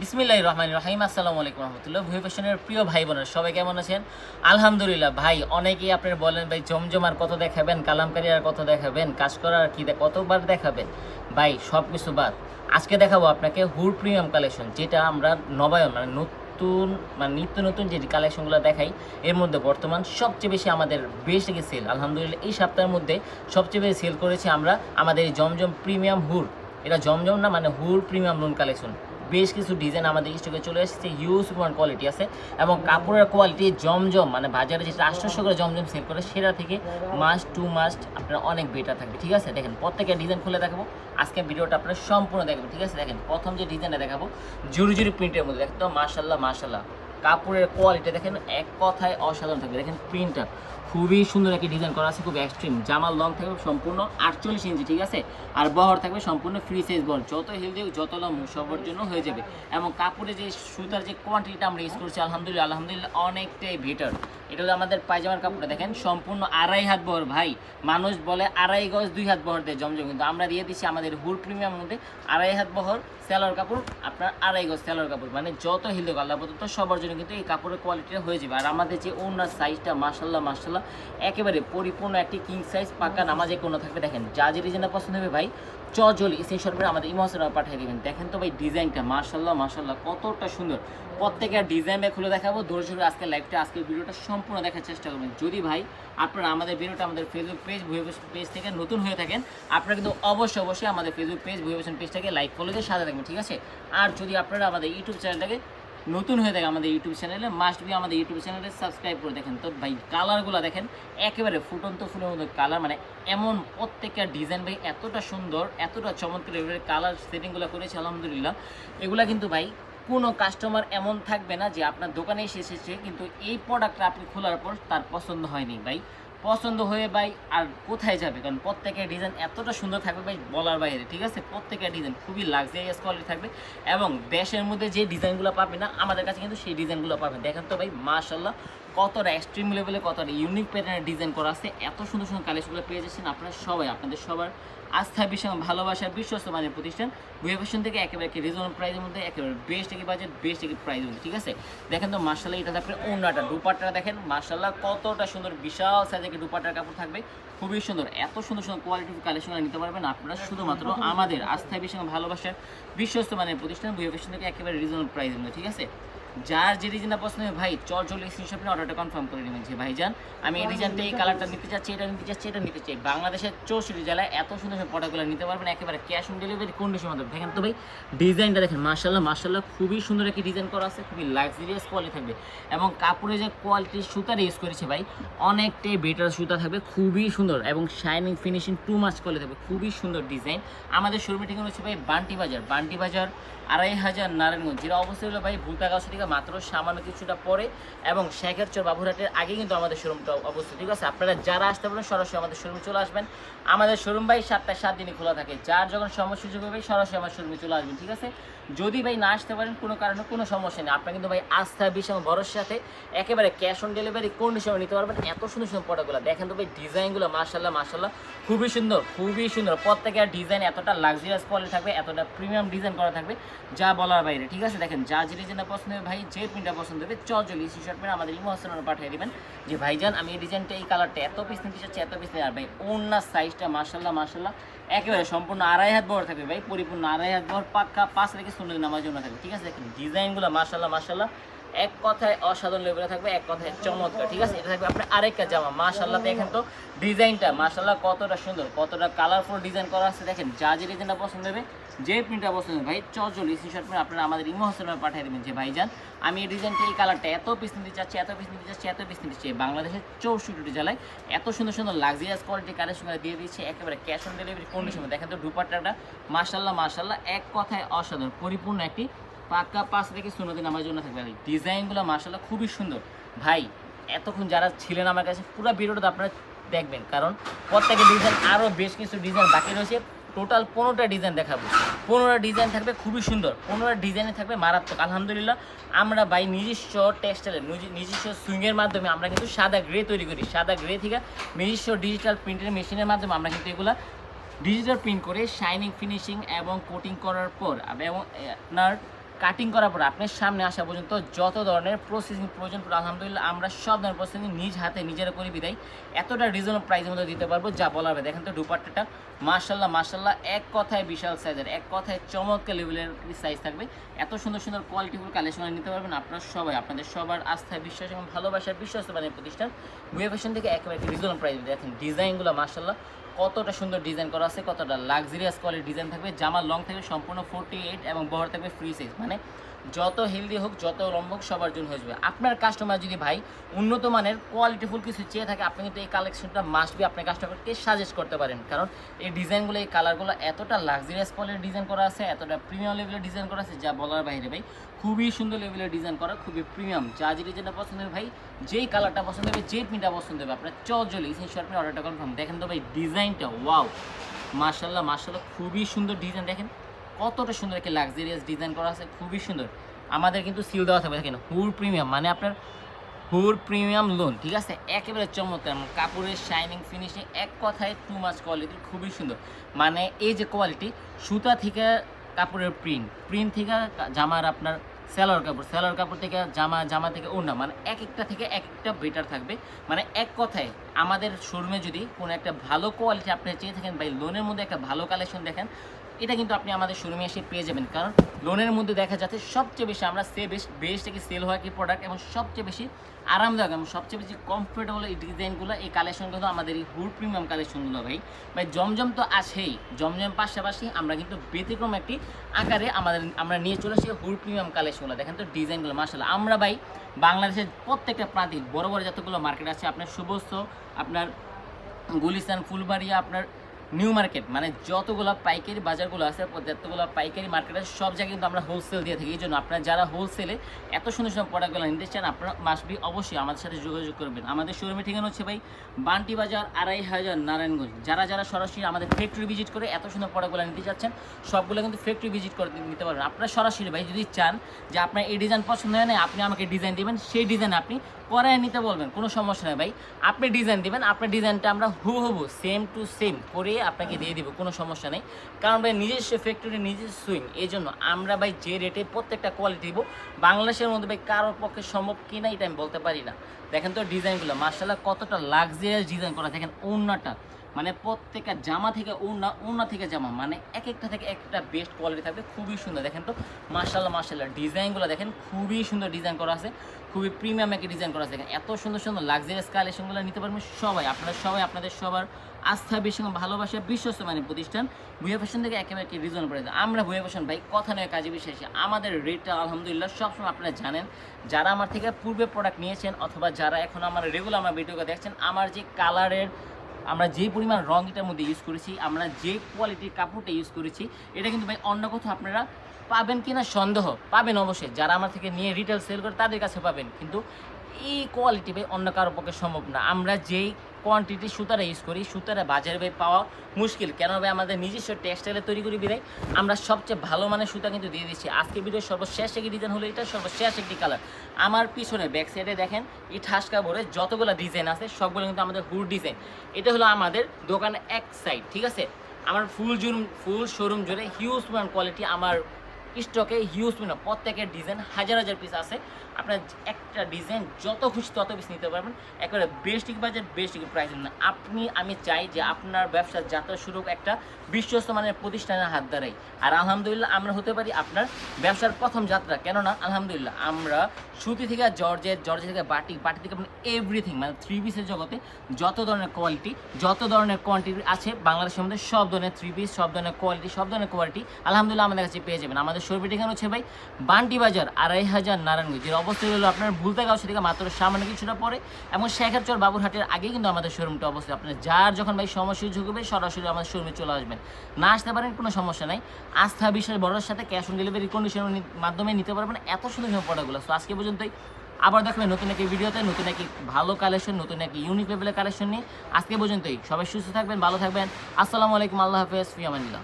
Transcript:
বিসমিল্লাহ রহমান রহিম আসসালামু আলাইকুম রহমতুল্লাহ। ভুই ফ্যাশনের প্রিয় ভাই বোনেরা সবাই কেমন আছেন? আলহামদুলিল্লাহ, ভাই, অনেকেই আপনার বলেন, ভাই, জমজমার কত দেখাবেন কালামকারি আর কত দেখাবেন, কাজ করার কি কতবার দেখাবেন? ভাই, সব কিছু বাদ। আজকে দেখাবো আপনাকে হুর প্রিমিয়াম কালেকশন, যেটা আমরা নবায়ন মানে নতুন মানে নিত্য নতুন যে কালেকশনগুলো দেখাই, এর মধ্যে বর্তমান সবচেয়ে বেশি আমাদের বেশ থেকে সেল আলহামদুলিল্লাহ, এই সপ্তাহের মধ্যে সবচেয়ে বেশি সেল করেছি আমরা আমাদের জমজম প্রিমিয়াম হুর। এটা জমজম না মানে হুর প্রিমিয়াম লোন কালেকশন। বেশ কিছু ডিজাইন আমাদের স্টকে চলে এসেছে হিউজ পরিমাণ কোয়ালিটি আছে এবং কাপড়ের কোয়ালিটি জমজম মানে বাজারে যেটা আটশোশো করে জমজম সেল করে সেটা থেকে মাস্ট টু মাস্ট আপনার অনেক বেটার থাকবে, ঠিক আছে? দেখেন প্রত্যেকের ডিজাইন খুলে দেখাবো। আজকে ভিডিওটা আপনার সম্পূর্ণ দেখবেন, ঠিক আছে? দেখেন, প্রথম যে ডিজাইনটা দেখাবো জুরি জুরি প্রিন্টের মধ্যে, দেখেন মার্শাল্লাহ মার্শাল্লাহ কাপড়ের কোয়ালিটি দেখেন, এক কথায় অসাধারণ থাকবে। দেখেন প্রিন্টটা খুবই সুন্দর একটি ডিজাইন করা আছে, খুব এক্সট্রিম জামার লং থাকবে সম্পূর্ণ আটচল্লিশ ইঞ্চি ঠিক আছে? আর বহর থাকবে সম্পূর্ণ ফ্রি সাইজ বহর। যত হেলদি যত লং সবার জন্য হয়ে যাবে। এবং কাপড়ে যে সুতার যে কোয়ান্টিটিটা আমরা ইউজ করছি, আলহামদুলিল্লাহ আলহামদুলিল্লাহ অনেকটাই বেটার এটা হলো আমাদের পায়জামার কাপড়টা, দেখেন, সম্পূর্ণ আড়াই হাত বহর, ভাই। মানুষ বলে আড়াই গজ দুই হাত বহর দেয় জমজম, কিন্তু আমরা দিয়ে দিচ্ছি আমাদের হুর প্রিমিয়াম মধ্যে আড়াই হাত বহর সেলার কাপড়, আপনার আড়াই গজ সেলার কাপড়। মানে যত হোক, আল্লাহ প্রদত্ত সবার জন্য কিন্তু এই কাপড়ের কোয়ালিটিটা হয়ে যাবে। আর আমাদের যে ওনার সাইজটা মাসাল্লাহ মাসাল্লাহ একেবারে পরিপূর্ণ একটি কিং সাইজ পাকা নামাজে কোনো থাকবে। দেখেন, যা যে ডিজাইনটা পছন্দ হবে ভাই চজলি সেই করে আমাদের ইমোশন পাঠিয়ে দেবেন। দেখেন তো ভাই ডিজাইনটা মার্শাল্লাহ মাশাল্লাহ কতটা সুন্দর। প্রত্যেকের ডিজাইনটা খুলে দেখাবো। ধৈর্য ধরে আজকে লাইভটা আজকের ভিডিওটা সম্পূর্ণ দেখার চেষ্টা করবেন। যদি ভাই আপনারা আমাদের ভিডিওটা আমাদের ফেসবুক পেজ পেজ থেকে নতুন হয়ে থাকেন, আপনারা কিন্তু অবশ্যই অবশ্যই আমাদের ফেসবুক পেজ ভুয়েবেশন পেজটাকে লাইক ফলো দিয়ে সাথে থাকবেন, ঠিক আছে? আর যদি আপনারা আমাদের ইউটিউব চ্যানেলটাকে নতুন হয়ে থাকে আমাদের ইউটিউব চ্যানেলে মাস্ট বি আমাদের ইউটিউব চ্যানেলে সাবস্ক্রাইব করে দেখেন। তো ভাই কালারগুলো দেখেন, একেবারে ফুটন্ত ফুলের মতো কালার মানে এমন প্রত্যেকটা ডিজাইন ভাই এতটা সুন্দর, এতটা চমৎকার এবারে কালার সেটিংগুলো করেছে, আলহামদুলিল্লাহ। এগুলা কিন্তু ভাই, কোনো কাস্টমার এমন থাকবে না যে আপনার দোকানে এসে এসেছে, কিন্তু এই প্রোডাক্টটা আপনি খোলার পর তার পছন্দ হয়নি ভাই। পছন্দ হয়ে ভাই, আর কোথায় যাবে? কারণ প্রত্যেকের ডিজাইন এতটা সুন্দর থাকবে ভাই বলার বাইরে, ঠিক আছে? প্রত্যেকের ডিজাইন খুবই লাক্সারিয়াস কোয়ালিটি থাকবে এবং দেশের মধ্যে যে ডিজাইনগুলো পাবে না, আমাদের কাছে কিন্তু সেই ডিজাইনগুলো পাবেন দেখেন তো ভাই মাশাল্লাহ কতটা এক্সট্রিম লেভেলে কতটা ইউনিক প্যাটার্নের ডিজাইন করা আছে। এত সুন্দর সুন্দর কালেকশনগুলো পেয়ে যাচ্ছেন আপনারা সবাই, আপনাদের সবার আস্থা, বিশ্বাস ভালোবাসার বিশ্বস্ত মানের প্রতিষ্ঠান। ফ্যাশন থেকে একেবারে একটি রিজনেবল প্রাইসের মধ্যে, একেবারে বেস্ট একই বাজেট বেস্ট একই প্রাইসের মধ্যে, ঠিক আছে? দেখেন তো মার্শাল্লাহ এটা থাকবে অন্যটা দুপাট্টা দেখেন মার্শাল্লাহ কতটা সুন্দর, বিশাল সাইজের একটি দুপাটার কাপড় থাকবে। খুবই সুন্দর। এত সুন্দর সুন্দর কোয়ালিটির কালেকশন নিতে পারবেন আপনারা শুধুমাত্র আমাদের আস্থায় বিশ্বাস ভালোবাসার বিশ্বস্ত মানের প্রতিষ্ঠান বুয়ে ফ্যাশন থেকে একেবারে রিজনেবল প্রাইস ঠিক আছে? যার যে ডিজাইনটা পছন্দ হবে ভাই, চল, চলে স্ক্রিনশট নিয়ে অর্ডারটা কনফার্ম করে নেবেন যে ভাইজান আমি এই ডিজাইনটা এই কালারটা নিতে চাচ্ছি, এটা নিতে চাচ্ছি, এটা নিতে চাই। বাংলাদেশের চৌষট্টি জেলায় এত সুন্দর সুন্দর প্রোডাক্টগুলো নিতে পারবেন, একেবারে ক্যাশ অন ডেলিভারি কন্ডিশন মধ্যে দেখেন তো ভাই ডিজাইনটা দেখেন মার্শাল্লাহ মার্শাল্লাহ খুবই সুন্দর একটি ডিজাইন করা আছে, খুবই লাক্সারিয়াস কোয়ালিটি থাকবে। এবং কাপড়ে যে কোয়ালিটি সুতার ইউজ করেছে ভাই, অনেকটাই বেটার সুতা থাকবে, খুবই সুন্দর। এবং shining finishing too much quality থাকবে, খুবই সুন্দর ডিজাইন আমাদের শোরুমে ঠিকানা হচ্ছে ভাই বান্টি বাজার। বান্টি বাজার, আড়াই হাজার নারায়ণগঞ্জ। যেটা অবস্থা হলো ভাই ভুলতাগাছ থেকে মাত্র সামান্য কিছুটা পরে এবং শেখেরচর বাবুরহাটের আগে কিন্তু আমাদের শোরুমটা অবস্থিত। ঠিক আছে? আপনারা যারা আসতে পারেন সরাসরি আমাদের শোরুমে চলে আসবেন। আমাদের শোরুম ভাই সাতটা সাত দিনই খোলা থাকে। যার যখন সমস্যা সুযোগ হবে, সরাসরি আমার শোরুমে চলে আসবেন। ঠিক আছে? যদি ভাই না আসতে পারেন, কোনো কারণে কোনো সমস্যা নেই। আপনারা কিন্তু ভাই আস্থা বিশ্বাস ভরসার সাথে একেবারে ক্যাশ অন ডেলিভারি কোন কন্ডিশনে নিতে পারবেন। এত সুন্দর সুন্দর প্রোডাক্টগুলো দেখেন তো ভাই ডিজাইনগুলো মার্শাল্লাহ মার্শাল্লাহ খুবই সুন্দর খুবই সুন্দর। প্রত্যেকের ডিজাইন এতটা লাক্সারিয়াস কোয়ালিটি থাকবে, এতটা প্রিমিয়াম ডিজাইন করা থাকবে, যা বলার বাইরে। ঠিক আছে? দেখেন, যা ডিজাইনটা পছন্দ হবে ভাই যে প্রিন্টটা পছন্দ হবে চলি টি শার্ট পেন আমাদের ইমোশনাল পাঠিয়ে দেবেন। যে ভাইজান, আমি এই ডিজাইনটা, এই কালারটা এত পিস নিতে চাচ্ছি, এত পিস নিয়ে আর ভাই ওনার সাইজটা মার্শাল্লাহ মার্শাল্লাহ একেবারে সম্পূর্ণ আড়াই হাত বড় থাকবে ভাই, পরিপূর্ণ আড়াই হাত বড়, পাক্কা, পাঁচ রেখে সুন্দর নামার জন্য থাকবে, ঠিক আছে? দেখেন ডিজাইনগুলো মার্শাল্লাহ মার্শাল্লাহ এক কথায় অসাধারণ লেভেলে থাকবে, এক কথায় চমৎকার, ঠিক আছে? এটা থাকবে আপনার আরেকটা জামা মার্শাল্লাহ দেখেন তো, ডিজাইনটা মার্শাল্লাহ কতটা সুন্দর, কতটা কালারফুল ডিজাইন করা আছে, দেখেন, যা যে ডিজাইনটা পছন্দ হবে, যে প্রিন্টটা পছন্দ ভাই চল স্ক্রিনশট করে আপনারা আমাদের ইমো পাঠিয়ে দেবেন, যে ভাইজান আমি এই ডিজাইনটা, এই কালারটা এত পিস নিতে চাচ্ছি, এত পিস নিতে চাচ্ছি, এত পিস নিতে চাচ্ছি বাংলাদেশের চৌষট্টি জেলায় এত সুন্দর সুন্দর লাক্সারিয়াস কোয়ালিটি কালেকশন দিয়ে দিচ্ছে, একেবারে ক্যাশ অন ডেলিভারি কন্ডিশনে দেখেন তো, দুপাট্টাটা মার্শাল্লাহ মার্শাল্লাহ এক কথায় অসাধারণ, পরিপূর্ণ একটি পাক্কা পাঁচ থেকে শূন্য দিন আমার জন্য থাকবে ভাই। ডিজাইনগুলো মার্শাল্লাহ খুবই সুন্দর। ভাই, এতক্ষণ যারা ছিলেন আমার কাছে, পুরো ভিডিওটা আপনারা দেখবেন। কারণ প্রত্যেকের ডিজাইন আরও বেশ কিছু ডিজাইন বাকি রয়েছে। টোটাল পনেরোটা ডিজাইন দেখাবো। পনেরোটা ডিজাইন থাকবে খুবই সুন্দর। পনেরোটা ডিজাইনে থাকবে মারাত্মক। আলহামদুলিল্লাহ, আমরা বাই নিজস্ব টেক্সটাইলের নিজস্ব সুইংয়ের মাধ্যমে আমরা কিন্তু সাদা গ্রে তৈরি করি। সাদা গ্রে থেকে নিজস্ব ডিজিটাল প্রিন্টের মেশিনের মাধ্যমে আমরা কিন্তু এগুলো ডিজিটাল প্রিন্ট করে শাইনিং ফিনিশিং এবং কোটিং করার পর, এবং আপনার কাটিং করার পর আপনার সামনে আসা পর্যন্ত যত ধরনের প্রসেসিং প্রয়োজন পড়ে আলহামদুলিল্লাহ আমরা সব ধরনের প্রসেসিং নিজ হাতে নিজেরা করে বিদায়। এতটা রিজনেবল প্রাইসের মধ্যে দিতে পারব, যা বলা হবে দেখেন তো দুপাট্টাটা মার্শাল্লাহ মার্শাল্লাহ এক কথায় বিশাল সাইজের এক কথায় চমৎকার লেভেলের সাইজ থাকবে। এত সুন্দর সুন্দর কোয়ালিটিফুল কালেকশন নিতে পারবেন আপনারা সবাই। আপনাদের সবার আস্থায় বিশ্বাস এবং ভালোবাসার বিশ্বস্ত মানের প্রতিষ্ঠান। বুয়ে ফ্যাশন থেকে একেবারে রিজনেবল প্রাইস দেখেন ডিজাইনগুলো মার্শাল্লাহ কতটা সুন্দর ডিজাইন করা আছে, কতটা লাক্সারিয়াস কোয়ালিটি ডিজাইন থাকবে, জামার লং থাকবে, সম্পূর্ণ ফোর্টি এইট এবং বহর থাকবে ফ্রি সাইজ মানে যত হেলদি হোক, যত লম্বা হোক, সবার জন্য হয়ে যাবে। আপনার কাস্টমার যদি ভাই উন্নত মানের কোয়ালিটিফুল কিছু চেয়ে থাকে, আপনি কিন্তু এই কালেকশনটা মাস্ট বি আপনার কাস্টমারকে সাজেস্ট করতে পারেন। কারণ এই ডিজাইনগুলো এই কালারগুলো এতটা লাক্সারিয়াস কোয়ালিটির ডিজাইন করা আছে, এতটা প্রিমিয়াম লেভেলের ডিজাইন করা আছে, যা বলার বাইরে ভাই, খুবই সুন্দর লেভেলের ডিজাইন করা, খুবই প্রিমিয়াম যা যে ডিজাইনটা পছন্দ হবে ভাই, যেই কালারটা পছন্দ হবে যে প্রিন্টটা পছন্দ হবে, আপনার চজলি সেই আপনি অর্ডারটা কনফার্ম দেখেন তো ভাই ডিজাইনটা, ওয়াও। মার্শাল্লাহ মার্শাল্লাহ খুবই সুন্দর ডিজাইন। দেখেন, কতটা সুন্দর একটা লাক্সারিয়াস ডিজাইন করা আছে, খুবই সুন্দর। আমাদের কিন্তু সিল দেওয়া থাকবে, দেখেন, হুর প্রিমিয়াম মানে আপনার হুর প্রিমিয়াম লোন ঠিক আছে? একেবারে চমৎকার মানে কাপড়ের শাইনিং ফিনিশিং এক কথায় টু মাছ কোয়ালিটি খুবই সুন্দর। মানে এই যে কোয়ালিটি সুতা থেকে কাপড়ের প্রিন্ট প্রিন্ট থেকে জামার আপনার সেলার কাপড় সেলোয়ার কাপড় থেকে জামা জামা থেকে ওড়না মানে এক একটা থেকে এক একটা বেটার থাকবে। মানে এক কথায়, আমাদের শোরুমে যদি কোনো একটা ভালো কোয়ালিটি আপনি চেয়ে থাকেন বা লোনের মধ্যে একটা ভালো কালেকশন দেখেন এটা কিন্তু আপনি আমাদের শোরুমে এসে পেয়ে যাবেন। কারণ লোনের মধ্যে দেখা যাচ্ছে সবচেয়ে বেশি আমরা সে বেশ বেশ থেকে সেল হয় কি প্রোডাক্ট এবং সবচেয়ে বেশি আরামদায়ক এবং সবচেয়ে বেশি কমফোর্টেবল এই ডিজাইনগুলো, এই কালেকশনগুলো আমাদের এই হুড প্রিমিয়াম কালেকশনগুলো ভাই। ভাই, জমজম তো আছেই। জমজম পাশাপাশি আমরা কিন্তু ব্যতিক্রম একটি আকারে আমাদের, আমরা নিয়ে চলে আসি হুড প্রিমিয়াম কালেকশনগুলো দেখেন তো ডিজাইনগুলো মার্শাল্লাহ আমরা ভাই বাংলাদেশের প্রত্যেকটা প্রান্তিক বড় বড় যতগুলো মার্কেট আছে, আপনার সুবস্ত, আপনার গুলিস্তান, ফুলবাড়িয়া, আপনার নিউ মার্কেট মানে যতগুলো পাইকারি বাজারগুলো আছে, যতগুলো পাইকারি মার্কেট আছে, সব জায়গায় কিন্তু আমরা হোলসেল দিয়ে থাকি। এই জন্য আপনারা যারা হোলসেলে এত সুন্দর সুন্দর প্রোডাক্টগুলো নিতে চান, আপনারা মাসবি অবশ্যই আমাদের সাথে যোগাযোগ করবেন। আমাদের শোরুমের ঠিকানা হচ্ছে ভাই বান্টি বাজার আড়াই হাজার নারায়ণগঞ্জ। যারা যারা সরাসরি আমাদের ফ্যাক্টরি ভিজিট করে এত সুন্দর প্রোডাক্টগুলো নিতে চাচ্ছেন, সবগুলো কিন্তু ফ্যাক্টরি ভিজিট করে নিতে পারবেন। আপনারা সরাসরি ভাই যদি চান যে আপনার এই ডিজাইন পছন্দ হয় না, আপনি আমাকে ডিজাইন দিবেন, সেই ডিজাইন আপনি করায় নিতে বলবেন, কোনো সমস্যা নেই ভাই। আপনি ডিজাইন দিবেন, আপনার ডিজাইনটা আমরা হু হবু সেম টু সেম করে আপনাকে দিয়ে দিব, কোনো সমস্যা নেই। কারণ ভাই, নিজস্ব ফ্যাক্টরি নিজস্ব সুইং এই জন্য আমরা ভাই যে রেটে প্রত্যেকটা কোয়ালিটি দিব, বাংলাদেশের মধ্যে ভাই কারোর পক্ষে সম্ভব কি না এটা আমি বলতে পারি না। দেখেন তো ডিজাইনগুলো মার্শাল্লাহ কতটা লাক্সারিয়াস ডিজাইন করা, দেখেন ওড়নাটা মানে প্রত্যেকটা জামা থেকে ওড়না ওড়না থেকে জামা মানে এক একটা থেকে একটা বেস্ট কোয়ালিটি থাকবে, খুবই সুন্দর। দেখেন তো মার্শাল্লাহ মার্শাল্লাহ ডিজাইনগুলো দেখেন, খুবই সুন্দর ডিজাইন করা আছে, খুবই প্রিমিয়াম একটা ডিজাইন করা আছে। দেখেন, এত সুন্দর সুন্দর লাক্সারিয়াস কালেকশনগুলো নিতে পারবেন সবাই, আপনারা সবাই, আপনাদের সবার আস্থা বিশ্বাস ভালোবাসা, বিশ্বস্ত মানে প্রতিষ্ঠান। ভুয়া ফ্যাশন থেকে একেবারে কি রিজন করে আমরা ভুয়া ফ্যাশন ভাই, কথা নয়, কাজে বিশ্বাসী। আমাদের রেটটা আলহামদুলিল্লাহ সবসময় আপনারা জানেন। যারা আমার থেকে পূর্বে প্রোডাক্ট নিয়েছেন অথবা যারা এখন আমার রেগুলার আমার ভিডিওকে দেখছেন, আমার যে কালারের আমরা যে পরিমাণ রং এটার মধ্যে ইউজ করেছি, আমরা যে কোয়ালিটির কাপড়টা ইউজ করেছি, এটা কিন্তু ভাই অন্য কোথাও আপনারা পাবেন কিনা সন্দেহ। পাবেন অবশ্যই। যারা আমার থেকে নিয়ে রিটেল সেল করে, তাদের কাছে পাবেন। কিন্তু এই কোয়ালিটি ভাই অন্য কারোর পক্ষে সম্ভব না। আমরা যেই কোয়ান্টিটি সুতারা ইউজ করি, সুতারা বাজারে ভাই পাওয়া মুশকিল। কেন ভাই আমাদের নিজস্ব টেক্সটাইলে তৈরি করি বিদায় আমরা সবচেয়ে ভালো মানের সুতা কিন্তু দিয়ে দিচ্ছি। আজকে ভিডিও সর্বশেষ একটি ডিজাইন হলো এটা, সর্বশেষ একটি কালার আমার পিছনে ব্যাক সাইডে দেখেন, এই ঠাস কাপড়ে যতগুলো ডিজাইন আছে, সবগুলো কিন্তু আমাদের হুড ডিজাইন এটা হলো আমাদের দোকানের এক সাইড ঠিক আছে? আমার ফুল জুম ফুল শোরুম জুড়ে হিউজ কোয়ালিটি আমার স্টকে হিউজ পরিমাণ প্রত্যেকের ডিজাইন হাজার হাজার পিস আছে। আপনার একটা ডিজাইন যত খুশি তত বেশি নিতে পারবেন। একেবারে বেস্টিক বাজেট বেস্টিক প্রাইস আপনি, আমি চাই যে আপনার ব্যবসার যাত্রা শুরু একটা বিশ্বস্ত মানের প্রতিষ্ঠানের হাত দ্বারাই। আর আলহামদুলিল্লাহ আমরা হতে পারি আপনার ব্যবসার প্রথম যাত্রা। কেননা, আলহামদুলিল্লাহ, আমরা সুতি থেকে জর্জের জর্জের থেকে বাটি বাটি থেকে মানে এভরিথিং মানে থ্রি পিসের জগতে যত ধরনের কোয়ালিটি যত ধরনের কোয়ান্টিটি আছে, বাংলাদেশের মধ্যে সব ধরনের থ্রি পিস সব ধরনের কোয়ালিটি সব ধরনের কোয়ালিটি আলহামদুলিল্লাহ আমাদের কাছে পেয়ে যাবেন। আমাদের শোরুমে ঠিকানা হচ্ছে ভাই বান্টি বাজার, আড়াই হাজার নারায়ণগঞ্জ এর অবস্থা হলো আপনার ভুলতাগাঁও থেকে মাত্র সামান্য কিছুটা পরে এবং শেখারচর বাবুরহাটের আগে কিন্তু আমাদের শোরুমটা অবস্থিত। আপনার যার যখন ভাই সমস্যা হবে সরাসরি আমাদের শোরুমে চলে আসবেন। না আসতে পারেন, কোনো সমস্যা নাই। আস্থা বিশ্বাস বড়োর সাথে ক্যাশ অন ডেলিভারি কন্ডিশনের মাধ্যমে নিতে পারবেন এত সুন্দর সুন্দর প্রোডাক্টগুলো তো আজকে পর্যন্তই। আবার দেখবেন নতুন একটি ভিডিওতে নতুন একটি ভালো কালেকশন নতুন একটি ইউনিক লেভেলের কালেকশন নিয়ে। আজকে পর্যন্তই। সবাই সুস্থ থাকবেন, ভালো থাকবেন। আসসালামু আলাইকুম, আল্লাহ হাফেজ, ফিয়ামানিল্লাহ।